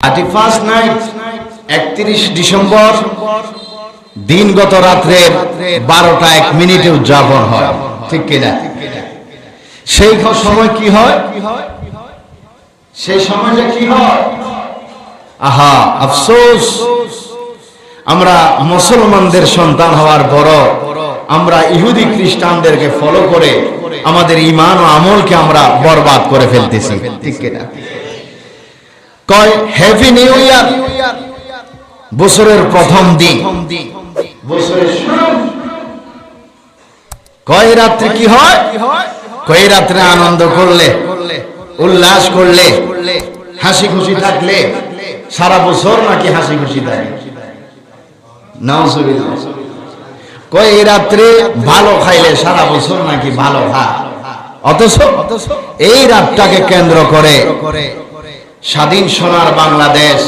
Thirty first night একত্রিশ December, দিনগত রাত্রের বারোটা এক মিনিটে উদযাপন হয়। ঠিক কিনা সেই সময় কি হয়? সেই সময়টা কি হয়? আহা, আফসোস। আমরা মুসলমানদের সন্তান হওয়ার পর আমরা ইহুদি খ্রিস্টানদেরকে ফলো করে আমাদের ইমান ও আমলকে আমরা বরবাদ করে ফেলতেছি। ঠিক কিনা কয় হ্যাপি নিউ ইয়ার বছরের প্রথম দিন। কয় রাত্রে কি হয়? কয় রাত্রে আনন্দ করলে, উল্লাস করলে হাসি খুশি থাকলে, সারা বছর নাকি হাসি খুশি থাকে কয় রাত্রে ভালো খাইলে সারা বছর নাকি ভালো খা? অথচ এই রাতটাকে কেন্দ্র করে স্বাধীন সোনার বাংলাদেশ,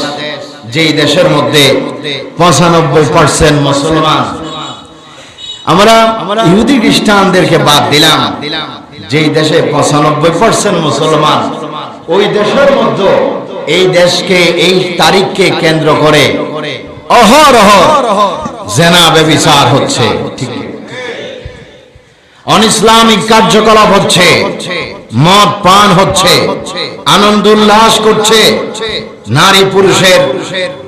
যেই দেশের মধ্যে পঁচানব্বই পার্সেন্ট মুসলমান। আমরা ইহুদি খ্রিস্টানদেরকে বাদ দিলাম, যেই দেশে পঁচানব্বই পার্সেন্ট মুসলমান। ওই দেশের মধ্যে এই দেশকে, এই তারিখকে কেন্দ্র করে অহরহ জেনা ব্যবিচার হচ্ছে অনিসলামিক কার্যকলাপ হচ্ছে মদ পান হচ্ছে আনন্দ উল্লাস করছে নারী পুরুষের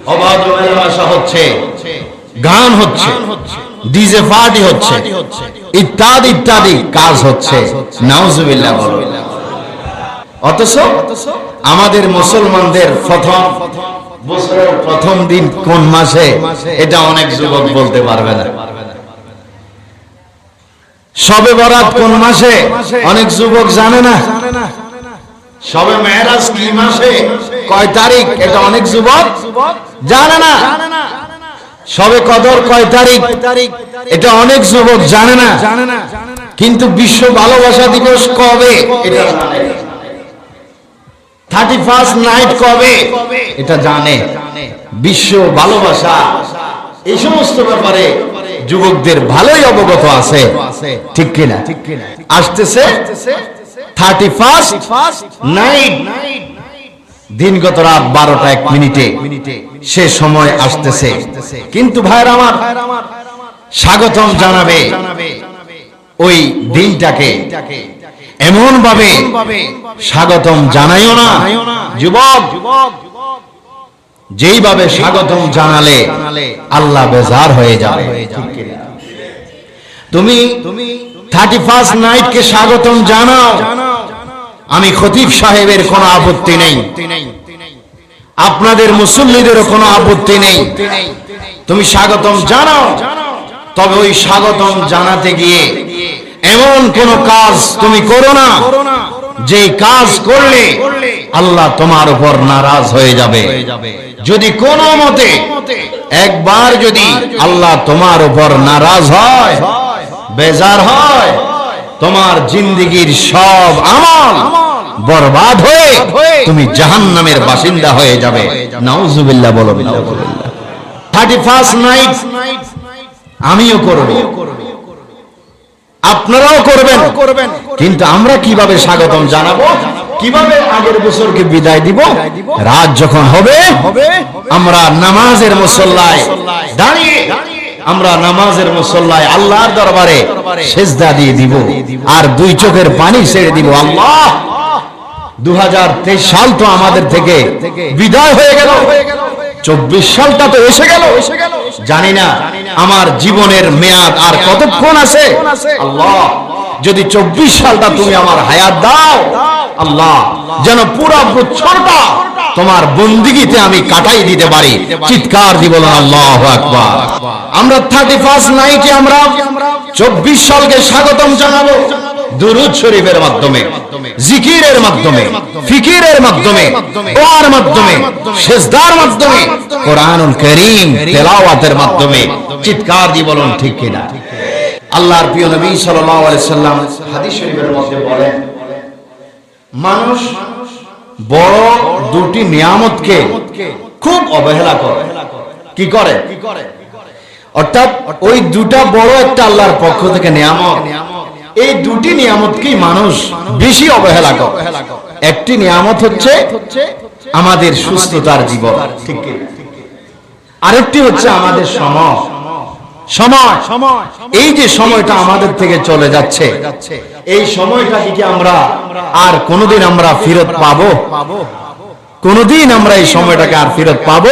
অবাধ মেলামেশা হচ্ছে গান হচ্ছে ডিজে পার্টি হচ্ছে ইত্যাদি ইত্যাদি কাজ হচ্ছে নাউজুবিল্লাহ বলো। অথচ আমাদের মুসলমানদের প্রথম বছরের প্রথম দিন কোন মাসে? এটা অনেক যুবক বলতে পারবে না। সবে বরাত কোন মাসে? অনেক যুবক জানে না। সবে মেহরাজ কি মাসে? কয় তারিখ? এটা অনেক যুবক জানে না। সবে কদর কয় তারিখ? এটা অনেক যুবক জানে না। কিন্তু বিশ্ব ভালোবাসা দিবস কবে? এটা থার্টি ফার্স্ট নাইট কবে? এটা জানে। বিশ্ব ভালোবাসা, এই সমস্ত ব্যাপারে যুবকদের ভালোই অবগত আছে। ঠিক কিনা? আসতেছে থার্টি ফার্স্ট নাইট দিনগত রাত বারোটা এক মিনিটে। সে সময় আসতেছে। কিন্তু ভাইয়ের আমার স্বাগতম জানাবে ওই দিনটাকে। এমন ভাবে স্বাগতম জানাইও না। যুবক যেইভাবে স্বাগতম জানালে, আল্লাহ বেজার হয়ে যাবে। তুমি তুমি থার্টি ফার্স্ট নাইটকে স্বাগতম জানাও। আমি খতিব সাহেবের কোনো আপত্তি নেই। আপনাদের মুসল্লিদেরও কোনো আপত্তি নেই। তুমি স্বাগতম জানাও। তবে ওই স্বাগতম জানাতে গিয়ে এমন কোন কাজ তুমি করো না। যে কাজ করলে আল্লাহ তোমার উপর নারাজ হয়ে যাবে। যদি কোনো মতে একবার যদি আল্লাহ তোমার উপর নারাজ হয়, বেজার হয়, তোমার জিন্দিগির সব আমল বরবাদ হয়ে তুমি জাহান্নামের বাসিন্দা হয়ে যাবে। নাউজুবিল্লাহ বলো থার্টি ফার্স্ট নাইট আমিও করব। আপনারাও করবেন। কিন্তু আমরা কীভাবে স্বাগতম জানাব? কীভাবে আগের বছরকে বিদায় দিব? রাত যখন হবে আমরা নামাজের মুসল্লায় দাঁড়িয়ে আমরা নামাজের মুসল্লায় আল্লাহর দরবারে সেজদা দিয়ে দিব আর দুই চোখের পানি ছেড়ে দিব। আল্লাহ! দু হাজার তেইশ সাল তো আমাদের থেকে বিদায় হয়ে গেল। চব্বিশ সালটা তো এসে গেল। জানি না আমার জীবনের মেয়াদ আর কতক্ষণ আছে? আল্লাহ, যদি চব্বিশ সালটা তুমি আমার হায়াত দাও, আল্লাহ, যেন পুরো বছরটা তোমার বন্দিগিতে আমি কাটাই দিতে পারি। চিৎকার দিব আল্লাহ আমরা থার্টি ফার্স্ট নাইটে আমরা চব্বিশ সালকে স্বাগতম জানাব। দুরুদ শরীফের মাধ্যমে, জিকিরের মাধ্যমে, ফিকিরের মাধ্যমে, দোয়ার মাধ্যমে, সেজদার মাধ্যমে, কোরআনুল করিম তেলাওয়াতের মাধ্যমে চিৎকার দিয়ে বলুন, ঠিক কিনা? আল্লাহর প্রিয় নবী সাল্লাল্লাহু আলাইহি সাল্লাম হাদিস শরীফের মধ্যে বলেন, মানুষ বড় দুটি নিয়ামতকে খুব অবহেলা করে। কি করে? অর্থাৎ ওই দুটা বড় একটা আল্লাহর পক্ষ থেকে নিয়ামত। এই দুটি নিয়ামতকেই মানুষ বেশি অবহেলা করে? একটি নিয়ামত হচ্ছে আমাদের সুস্থতার জীবন। ঠিক আরেকটি হচ্ছে আমাদের সময়। সময়। সময় এই যে সময়টা আমাদের থেকে চলে যাচ্ছে, এই সময়টা কি আমরা আর কোনোদিন আমরা ফেরত পাবো? কোনোদিন আমরা এই সময়টাকে আর ফেরত পাবো?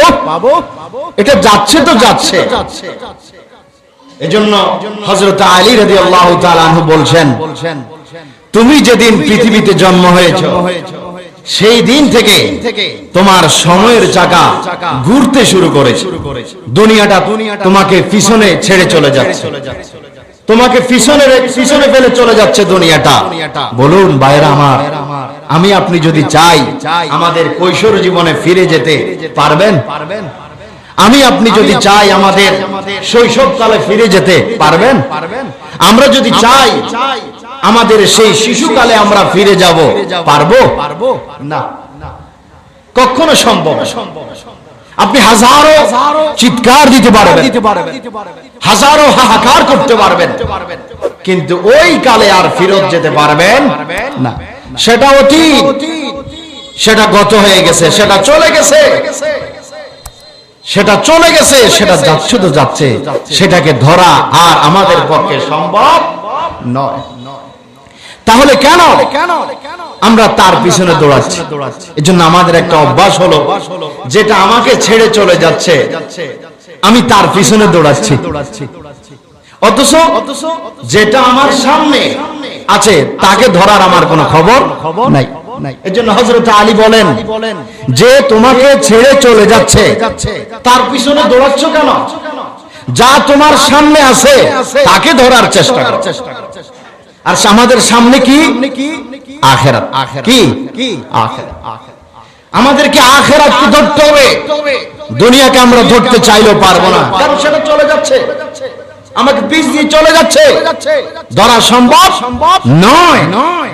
এটা যাচ্ছে তো যাচ্ছে। এজন্য হযরত আলী রাদিয়াল্লাহু তাআলা আনহু বলছেন তুমি যেদিন পৃথিবীতে জন্ম হয়েছো সেই দিন থেকে তোমার সময়ের চাকা ঘুরতে শুরু করেছে। দুনিয়াটা তোমাকে পিছনে ছেড়ে চলে যাচ্ছে। তোমাকে পিছনে পিছনে ফেলে চলে যাচ্ছে দুনিয়াটা। বলুন বাইরা আমার আমি আপনি যদি চাই আমাদের কৈশোর জীবনে ফিরে যেতে পারবেন। আমি আপনি যদি চাই আমাদের শৈশবকালে ফিরে যেতে পারবেন? আমরা যদি চাই আমাদের সেই শিশুকালে আমরা ফিরে যাব পারব? না। কখনো সম্ভব আপনি হাজারো চিৎকার দিতে পারবেন। হাজারো হাহাকার করতে পারবেন। কিন্তু ওই কালে আর ফিরত যেতে পারবেন না। সেটা অতীত সেটা গত হয়ে গেছে সেটা চলে গেছে। সেটা চলে গেছে সেটা যাচ্ছে তো যাচ্ছে। সেটাকে ধরা আর আমাদের পক্ষে সম্ভব নয়। তাহলে কেন আমরা তার পিছনে দৌড়াচ্ছি? এই জন্য আমাদের একটা অভ্যাস হলো যেটা আমাকে ছেড়ে চলে যাচ্ছে আমি তার পিছনে দৌড়াচ্ছি। অথচ যেটা আমার সামনে আছে তাকে ধরার আমার কোনো খবর নাই। আলী বলেন যে তোমাকে ছেড়ে চলে যাচ্ছে তার পিছনে দৌড়াচ্ছ কেন? যা তোমার সামনে আছে তাকে ধরার চেষ্টা করো। আর আমাদের সামনে কি? আখেরাত। কি? আখেরাত। আমাদেরকে আখেরাতকে ধরতে হবে? দুনিয়াকে আমরা ধরতে চাইলেও পারব না। কারণ সেটা চলে যাচ্ছে। আমাকে পিস দিয়ে চলে যাচ্ছে। ধরা সম্ভব? নয়।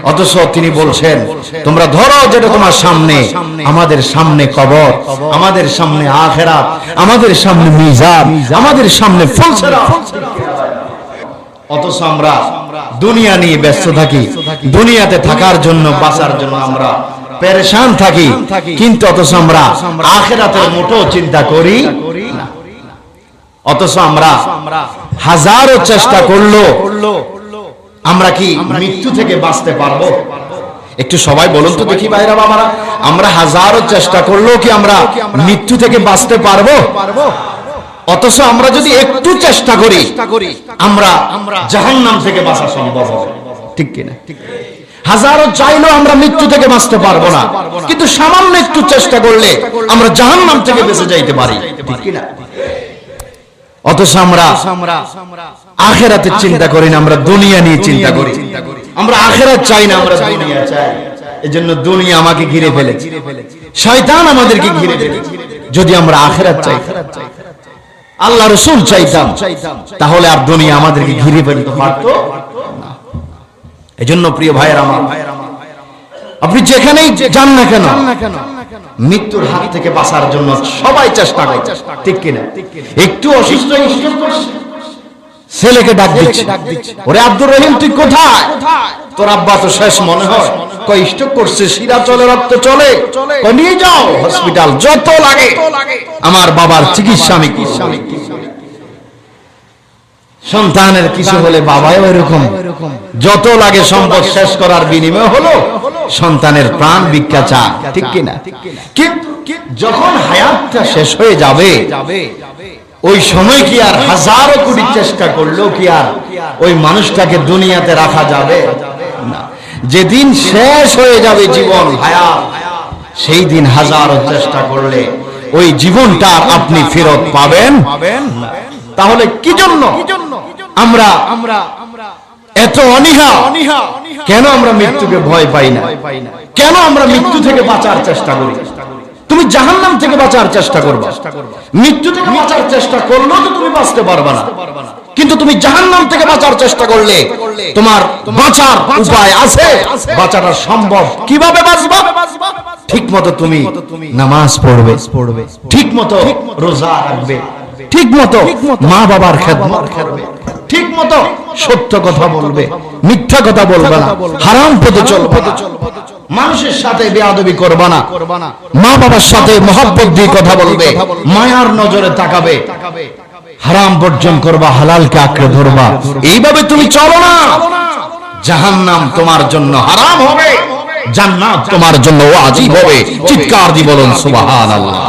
অথচ তিনি বলছেন তোমরা ধরো যেটা তোমার সামনে। আমাদের সামনে কবর। আমাদের সামনে আখেরাত। আমাদের সামনে মিজান। আমাদের সামনে ফুলসেরা। অথচ আমরা দুনিয়া নিয়ে ব্যস্ত থাকি। দুনিয়াতে থাকার জন্য বাঁচার জন্য আমরা পেরেশান থাকি। কিন্তু অথচ আমরা আখেরাতের মোটো চিন্তা করি। অথচ আমরা হাজারো চেষ্টা করল, আমরা কি মৃত্যু থেকে বাঁচতে পারব? একটু সবাই বলুন তো দেখি বাইরা বাবারা, আমরা হাজারো চেষ্টা করলেও কি আমরা মৃত্যু থেকে বাঁচতে পারব? অথচ আমরা যদি একটু চেষ্টা করি, আমরা জাহান্নাম থেকে বাঁচা সম্ভব ঠিক কিনা? হাজারো চাইলেও আমরা মৃত্যু থেকে বাঁচতে পারব না। কিন্তু সামান্য একটু চেষ্টা করলে আমরা জাহান্নাম থেকে বেঁচে যাইতে পারি। ঠিক কিনা? অথচ আমরা আখেরাতের চিন্তা করি না আমরা দুনিয়া নিয়ে চিন্তা করি। আমরা আখেরাত চাই না আমরা দুনিয়া চাই। এজন্য দুনিয়া আমাকে ঘিরে ফেলে শয়তান আমাদেরকে ঘিরে ফেলে যদি আমরা আখেরাত চাই। আল্লাহ রসুল চাইতাম। তাহলে আর দুনিয়া আমাদেরকে ঘিরে ফেলতে পারত। এজন্য প্রিয় ভাইয়ের আমার আপনি যেখানেই যান না কেন? মৃত্যুর হাত থেকে বাঁচার জন্য সবাই চেষ্টা করে ঠিক কিনা? একটু অসুস্থ। ছেলেকে ডাক দিচ্ছে। ওরে আব্দুর রহিম তুই কোথায়? তোর আব্বা তো শেষ মনে হয়। স্ট্রোক করছে শিরা চলে রক্ত চলে। কই নিয়ে যাও হসপিটাল যত লাগে। আমার বাবার চিকিৎসা আমি সন্তানের কিছু হলে বাবাও এরকম। যত লাগে সম্পদ শেষ করার বিনিময় হলো। সন্তানের প্রাণ ভিক্ষা চা ঠিক কিনা? যখন হায়াতটা শেষ হয়ে যাবে, ওই সময় কি আর হাজারো কোটি চেষ্টা করলেও কি আর ওই মানুষটাকে দুনিয়াতে রাখা যাবে? যেদিন শেষ হয়ে যাবে জীবন, হায়াত, সেই দিন হাজারো চেষ্টা করলে ওই জীবনটা আপনি ফেরত পাবেন তাহলে কি জন্য আমরা আমরা এত অনীহা? কেন আমরা মৃত্যুকে ভয় পাই না? কেন আমরা মৃত্যু থেকে বাঁচার চেষ্টা করি? তুমি জাহান্নাম থেকে বাঁচার চেষ্টা করবা। মৃত্যু থেকে বাঁচার চেষ্টা করলেও তো তুমি বাঁচতে পারবা না। কিন্তু তুমি জাহান্নাম থেকে বাঁচার চেষ্টা করলে তোমার বাঁচার উপায় আছে। বাঁচাটা সম্ভব। কীভাবে বাঁচবা? ঠিক মতো তুমি নামাজ পড়বে। পড়বে। ঠিক মতো রোজা রাখবে। ঠিক মতো মা বাবার খেদমত করবে ঠিক মতো সত্য কথা বলবে মিথ্যা কথা বলবে না হারাম পথে চলবে মানুষের সাথে বেয়াদবি করবা না। মা বাবার সাথে মহাব্বত দিয়ে কথা বলবে। মায়ার নজরে তাকাবে। হারাম বর্জন করবা হালালকে আঁকড়ে ধরবা। এইভাবে তুমি চলো না। জাহান্নাম তোমার জন্য হারাম হবে। জান্নাত তোমার জন্য ওয়াজিব হবে। চিৎকার দি বলুন সুবহানাল্লাহ।